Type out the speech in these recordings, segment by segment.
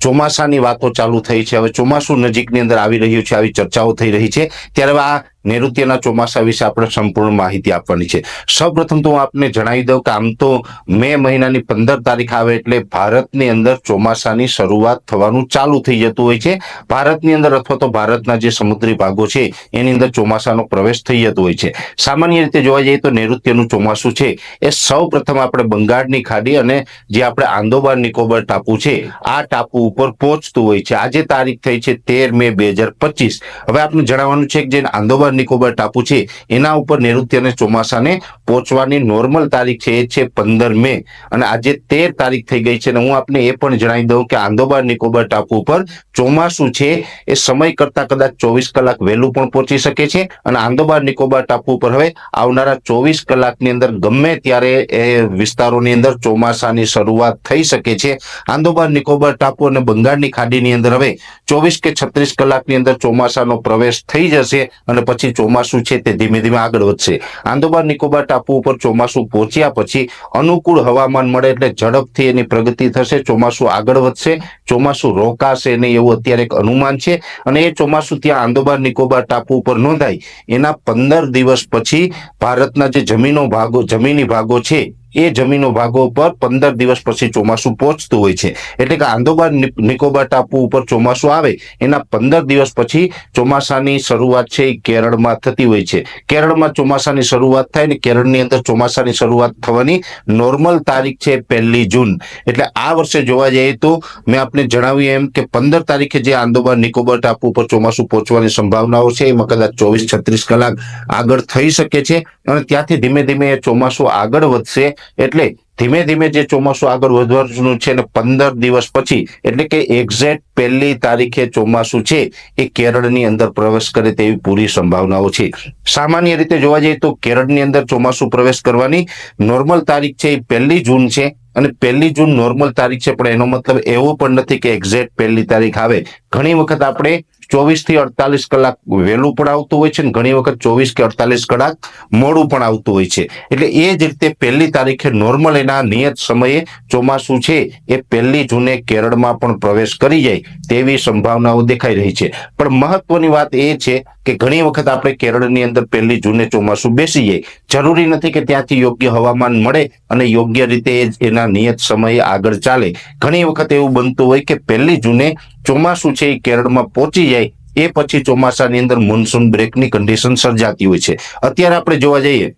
ચોમાસાની વાતો ચાલુ થઈ છે. હવે ચોમાસું નજીકની અંદર આવી રહ્યું છે, આવી ચર્ચાઓ થઈ રહી છે. ત્યારે આ નૈઋત્યના ચોમાસા વિશે આપણે સંપૂર્ણ માહિતી આપવાની છે. સૌપ્રથમ તો હું આપને જણાવી દઉં કે આમ તો મે મહિનાની પંદર તારીખ આવે એટલે ભારતની અંદર ચોમાસાની શરૂઆત થવાનું ચાલુ થઈ જતું હોય છે. ભારતની અંદર અથવા તો ભારતના જે સમુદ્રી ભાગો છે, એની અંદર ચોમાસાનો પ્રવેશ થઈ જતો હોય છે. સામાન્ય રીતે જોવા જઈએ તો નૈઋત્યનું ચોમાસું છે. એ સૌ પ્રથમ આપણે બંગાળની ખાડી અને જે આપણે આંદોબાર નિકોબાર ટાપુ છે, આ ટાપુ ઉપર પહોંચતું હોય છે. આજે તારીખ થઈ છે તેર મે બે હવે આપણે જણાવવાનું છે કે જે આંદોબાર નિકોબાર ટાપુ છે. એના ઉપર નૈઋત્યને ચોમાસાને પહોંચવાની નોર્મલ તારીખ છે એ છે પંદર મે. અને આજે તેર તારીખ થઈ ગઈ છે અને હું આપને એ પણ જણાવી દઉં કે આંદોબાર નિકોબાર ટાપુ ઉપર ચોમાસું છે એ સમય કરતા કદાચ ચોવીસ કલાક વહેલું પણ પહોંચી શકે છે. અને આંદોબાર નિકોબાર ટાપુ ઉપર હવે આવનારા ચોવીસ કલાકની અંદર ગમે ત્યારે એ વિસ્તારોની અંદર ચોમાસાની શરૂઆત થઈ શકે છે. આંદોબાર નિકોબાર ટાપુ અને બંગાળની ખાડીની અંદર હવે ચોવીસ કે છત્રીસ કલાકની અંદર ચોમાસાનો પ્રવેશ થઈ જશે અને પછી ચોમાસું છે તે ધીમે ધીમે આગળ વધશે. આંદોબાર નિકોબાર ટાપુ ઉપર ચોમાસું પહોંચ્યા પછી અનુકૂળ હવામાન મળે એટલે ઝડપથી એની પ્રગતિ થશે, ચોમાસું આગળ વધશે, ચોમાસું રોકાશે નહીં એવું અત્યારે એક અનુમાન છે. અને એ ચોમાસું ત્યાં આંદોબાર નિકોબાર ટાપુ ઉપર નોંધાય એના પંદર દિવસ પછી ભારતના જે જમીનો ભાગો, જમીની ભાગો છે એ જમીનો ભાગો ઉપર પંદર દિવસ પછી ચોમાસું પહોંચતું હોય છે. એટલે કે આંદોબાર નિકોબાર ટાપુ ઉપર ચોમાસું આવે, એના પંદર દિવસ પછી ચોમાસાની શરૂઆત છે એ કેરળમાં થતી હોય છે. કેરળમાં ચોમાસાની શરૂઆત થાય ને કેરળની અંદર ચોમાસાની શરૂઆત થવાની નોર્મલ તારીખ છે પહેલી જૂન. એટલે આ વર્ષે જોવા જઈએ તો મેં આપને જણાવ્યું એમ કે પંદર તારીખે જે આંદોબાર નિકોબાર ટાપુ ઉપર ચોમાસું પહોંચવાની સંભાવનાઓ છે, એમાં કદાચ ચોવીસ છત્રીસ કલાક આગળ થઈ શકે છે અને ત્યાંથી ધીમે ધીમે એ ચોમાસું આગળ વધશે. એટલે ધીમે ધીમે જે ચોમાસું આગળ વધવાનું છે ને પંદર દિવસ પછી, એટલે કે એક્ઝેક્ટ પહેલી તારીખે ચોમાસું છે, એ કેરળની અંદર પ્રવેશ કરે તેવી પૂરી સંભાવનાઓ છે. સામાન્ય રીતે જોવા જઈએ તો કેરળની અંદર ચોમાસું પ્રવેશ કરવાની નોર્મલ તારીખ છે એ પહેલી જૂન છે, અને પહેલી જૂન નોર્મલ તારીખ છે, પણ એનો મતલબ એવો પણ નથી કે એક્ઝેક્ટ પહેલી તારીખ આવે. ઘણી વખત આપણે ચોવીસથી અડતાલીસ કલાક વહેલું પણ આવતું હોય છે અને ઘણી વખત ચોવીસ કે અડતાલીસ કલાક મોડું પણ આવતું હોય છે. એટલે એ જ રીતે પહેલી તારીખે નોર્મલ એના નિયત સમયે ચોમાસું છે એ પહેલી જૂને કેરળમાં પણ પ્રવેશ કરી જાય તેવી સંભાવનાઓ દેખાઈ રહી છે. પણ મહત્વની વાત એ છે કે ઘણી વખત આપણે કેરળની અંદર પહેલી જૂને ચોમાસું બેસી જાય. જરૂરી નથી કે ત્યાંથી યોગ્ય હવામાન મળે અને યોગ્ય રીતે એના નિયત સમયે આગળ ચાલે. ઘણી વખત એવું બનતું હોય કે પહેલી જૂને ચોમાસું છે એ કેરળમાં પહોંચી જાય, એ પછી ચોમાસાની અંદર મોન્સૂન બ્રેકની કન્ડિશન સર્જાતી હોય છે. અત્યારે આપણે જોવા જઈએ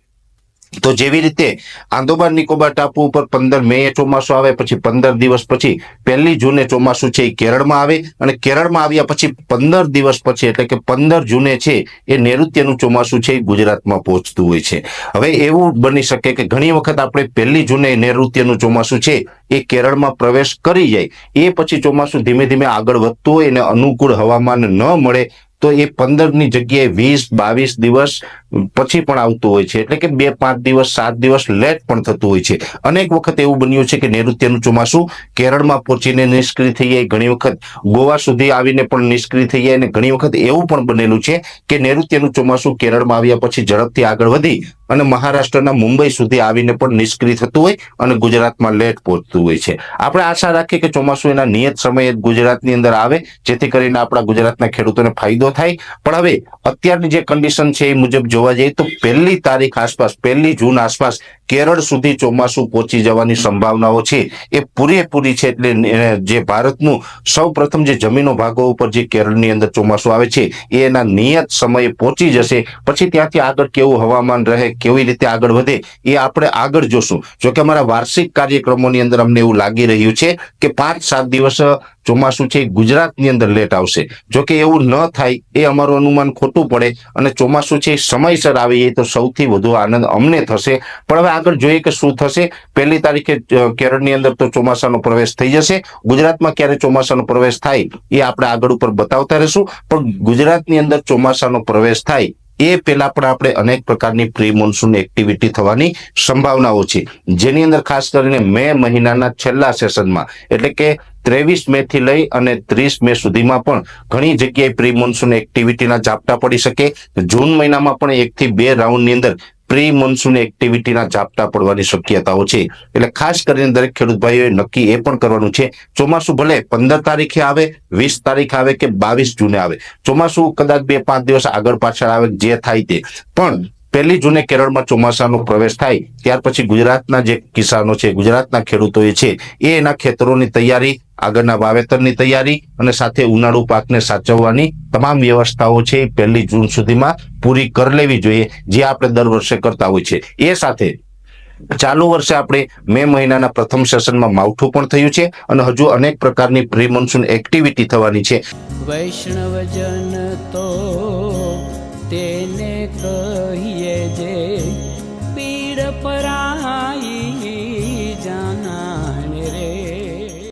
તો જેવી રીતે આંદોબાર નિકોબાર ટાપુ ઉપર પંદર મે ચોમાસું આવે, પછી પંદર દિવસ પછી પહેલી જૂને ચોમાસું છે એ કેરળમાં આવે અને કેરળમાં આવ્યા પછી પંદર દિવસ પછી, એટલે કે પંદર જૂને છે એ નૈઋત્યનું ચોમાસું છે એ ગુજરાતમાં પહોંચતું હોય છે. હવે એવું બની શકે કે ઘણી વખત આપણે પહેલી જૂને નૈઋત્યનું ચોમાસું છે એ કેરળમાં પ્રવેશ કરી જાય, એ પછી ચોમાસું ધીમે ધીમે આગળ વધતું હોય અને અનુકૂળ હવામાન ન મળે, તો એ પંદરની જગ્યાએ વીસ બાવીસ દિવસ પછી પણ આવતું હોય છે. એટલે કે બે, પાંચ દિવસ, સાત દિવસ લેટ પણ થતું હોય છે. અનેક વખત એવું બન્યું છે કે નૈઋત્યનું ચોમાસું કેરળમાં પહોંચીને નિષ્ક્રિય થઈ જાય. ઘણી વખત ગોવા સુધી આવીને પણ નિષ્ક્રિય થઈ જાય અને ઘણી વખત એવું પણ બનેલું છે કે નૈઋત્યનું ચોમાસું કેરળમાં આવ્યા પછી ઝડપથી આગળ વધી અને મહારાષ્ટ્રના મુંબઈ સુધી આવીને પણ નિષ્ક્રિય થતું હોય અને ગુજરાતમાં લેટ પહોંચતું હોય છે. આપણે આશા રાખીએ કે ચોમાસું એના નિયત સમયે ગુજરાતની અંદર આવે, જેથી કરીને આપણા ગુજરાતના ખેડૂતોને ફાયદો થાય. પણ હવે અત્યારની જે કન્ડિશન છે એ મુજબ જોવા જઈએ તો પહેલી તારીખ આસપાસ પહેલી જૂન આસપાસ કેરળ સુધી ચોમાસું પહોંચી જવાની સંભાવનાઓ છે. એ પૂરેપૂરી છે એટલે જે ભારતનું સૌ જે જમીનો ભાગો ઉપર જે કેરળની અંદર ચોમાસું આવે છે, એ એના નિયત સમયે પહોંચી જશે. પછી ત્યાંથી આગળ કેવું હવામાન રહે, કેવી રીતે આગળ વધે, એ આપણે આગળ જોશું. જોકે અમારા વાર્ષિક કાર્યક્રમોની અંદર અમને એવું લાગી રહ્યું છે કે પાંચ સાત દિવસ ચોમાસું છે, ગુજરાતની અંદર લેટ આવશે. જોકે એવું ન થાય, એ અમારું અનુમાન ખોટું પડે અને ચોમાસું છે, સમયસર આવી જાય તો સૌથી વધુ આનંદ અમને થશે. પણ હવે આગળ જોઈએ કે શું થશે. પહેલી તારીખે કેરળની અંદર તો ચોમાસાનો પ્રવેશ થઈ જશે. ગુજરાતમાં ક્યારે ચોમાસાનો પ્રવેશ થાય એ આપણે આગળ ઉપર બતાવતા રહેશું. પણ ગુજરાતની અંદર ચોમાસાનો પ્રવેશ થાય એ પહેલા પણ આપણે અનેક પ્રકારની પ્રી મોન્સૂન એક્ટિવિટી થવાની સંભાવનાઓ છે. જેની અંદર ખાસ કરીને મે મહિનાના છેલ્લા સેશનમાં, એટલે કે ત્રેવીસ મે થી લઈ અને ત્રીસ મે સુધીમાં પણ ઘણી જગ્યાએ પ્રી મોન્સૂન એક્ટિવિટીના ઝાપટા પડી શકે. જૂન મહિનામાં પણ એક થી બે રાઉન્ડની અંદર પ્રી મોન્સૂન એક્ટિવિટીના ઝાપટા પડવાની શક્યતાઓ છે. એટલે ખાસ કરીને દરેક ખેડૂત ભાઈઓએ નક્કી એ પણ કરવાનું છે, ચોમાસું ભલે પંદર તારીખે આવે, વીસ તારીખ આવે કે બાવીસ જૂને આવે. ચોમાસું કદાચ બે પાંચ દિવસ આગળ પાછળ આવે, જે થાય તે. પણ પહેલી જૂને કેરળમાં ચોમાસાનો પ્રવેશ થાય, ત્યાર પછી ગુજરાતના જે કિસાનો છે, ગુજરાતના ખેડૂતો છે, એ એના ખેતરોની તૈયારી, આગળના વાવેતરની તૈયારી અને સાથે ઉનાળુ પાકને સાચવવાની તમામ વ્યવસ્થાઓ છે એ પહેલી જૂન સુધીમાં પૂરી કરી લેવી જોઈએ, જે આપણે દર વર્ષે કરતા હોય છે. એ સાથે ચાલુ વર્ષે આપણે મે મહિનાના પ્રથમ સેશનમાં માવઠું પણ થયું છે અને હજુ અનેક પ્રકારની પ્રી મોન્સૂન એક્ટિવિટી થવાની છે. વૈષ્ણવજન તો તેને કહીએ